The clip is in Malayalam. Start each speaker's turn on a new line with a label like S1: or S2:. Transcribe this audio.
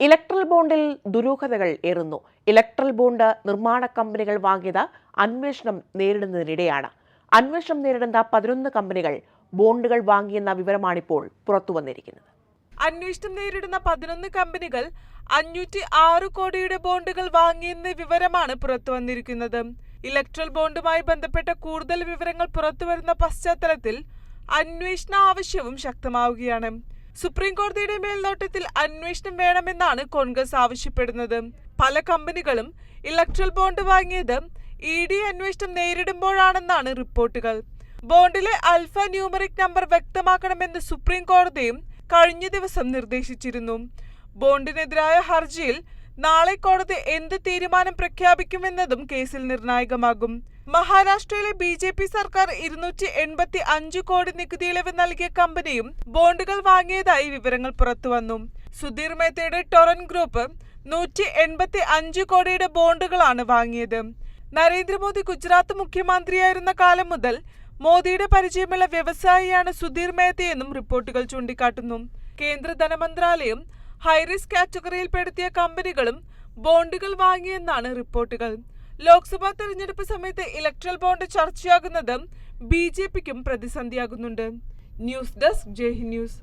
S1: ഇലക്ട്രൽ ബോണ്ടിൽ ദുരൂഹതകൾ ഏറുന്നു. ഇലക്ട്രൽ ബോണ്ട് നിർമ്മാണ കമ്പനികൾ വാങ്ങിയത് അന്വേഷണം നേരിടുന്നതിനിടെയാണ്. അന്വേഷണം നേരിടുന്ന പതിനൊന്ന് കമ്പനികൾ ബോണ്ടുകൾ വാങ്ങിയെന്ന വിവരമാണിപ്പോൾ പുറത്തുവന്നിരിക്കുന്നത്
S2: അന്വേഷണം നേരിടുന്ന പതിനൊന്ന് കമ്പനികൾ അഞ്ഞൂറ്റി ആറ് കോടിയുടെ ബോണ്ടുകൾ വാങ്ങിയെന്ന വിവരമാണ് പുറത്തു വന്നിരിക്കുന്നത്. ഇലക്ട്രൽ ബോണ്ടുമായി ബന്ധപ്പെട്ട കൂടുതൽ വിവരങ്ങൾ പുറത്തുവരുന്ന പശ്ചാത്തലത്തിൽ അന്വേഷണ ആവശ്യവും ശക്തമാവുകയാണ്. സുപ്രീം കോടതിയുടെ മേൽനോട്ടത്തിൽ അന്വേഷണം വേണമെന്നാണ് കോൺഗ്രസ് ആവശ്യപ്പെടുന്നത്. പല കമ്പനികളും ഇലക്ട്രൽ ബോണ്ട് വാങ്ങിയത് ഇ ഡി അന്വേഷണം നേരിടുമ്പോഴാണെന്നാണ് റിപ്പോർട്ടുകൾ. ബോണ്ടിലെ അൽഫ ന്യൂമറിക് നമ്പർ വ്യക്തമാക്കണമെന്ന് സുപ്രീം കോടതിയും കഴിഞ്ഞ ദിവസം നിർദ്ദേശിച്ചിരുന്നു. ബോണ്ടിനെതിരായ ഹർജിയിൽ നാളെ കോടതി എന്ത് തീരുമാനം പ്രഖ്യാപിക്കുമെന്നതും കേസിൽ നിർണായകമാകും. മഹാരാഷ്ട്രയിലെ ബി ജെ പി സർക്കാർ ഇരുന്നൂറ്റി എൺപത്തി അഞ്ച് കോടി നികുതി ഇളവ് നൽകിയ കമ്പനിയും ബോണ്ടുകൾ വാങ്ങിയതായി വിവരങ്ങൾ പുറത്തുവന്നു. സുധീർ മേത്തയുടെ ടൊറൻ ഗ്രൂപ്പ് നൂറ്റി എൺപത്തി അഞ്ച് കോടിയുടെ ബോണ്ടുകളാണ് വാങ്ങിയത്. നരേന്ദ്രമോദി ഗുജറാത്ത് മുഖ്യമന്ത്രിയായിരുന്ന കാലം മുതൽ മോദിയുടെ പരിചയമുള്ള വ്യവസായിയാണ് സുധീർ മേത്തയെന്നും റിപ്പോർട്ടുകൾ ചൂണ്ടിക്കാട്ടുന്നു. കേന്ദ്ര ധനമന്ത്രാലയം ഹൈറിസ്ക് കാറ്റഗറിയിൽപ്പെടുത്തിയ കമ്പനികളും ബോണ്ടുകൾ വാങ്ങിയെന്നാണ് റിപ്പോർട്ടുകൾ. ലോക്സഭാ തെരഞ്ഞെടുപ്പ് സമയത്ത് ഇലക്ട്രൽ ബോണ്ട് ചർച്ചയാകുന്നത് ബി ജെ പിക്കും പ്രതിസന്ധിയാകുന്നുണ്ട്. News desk Hind news.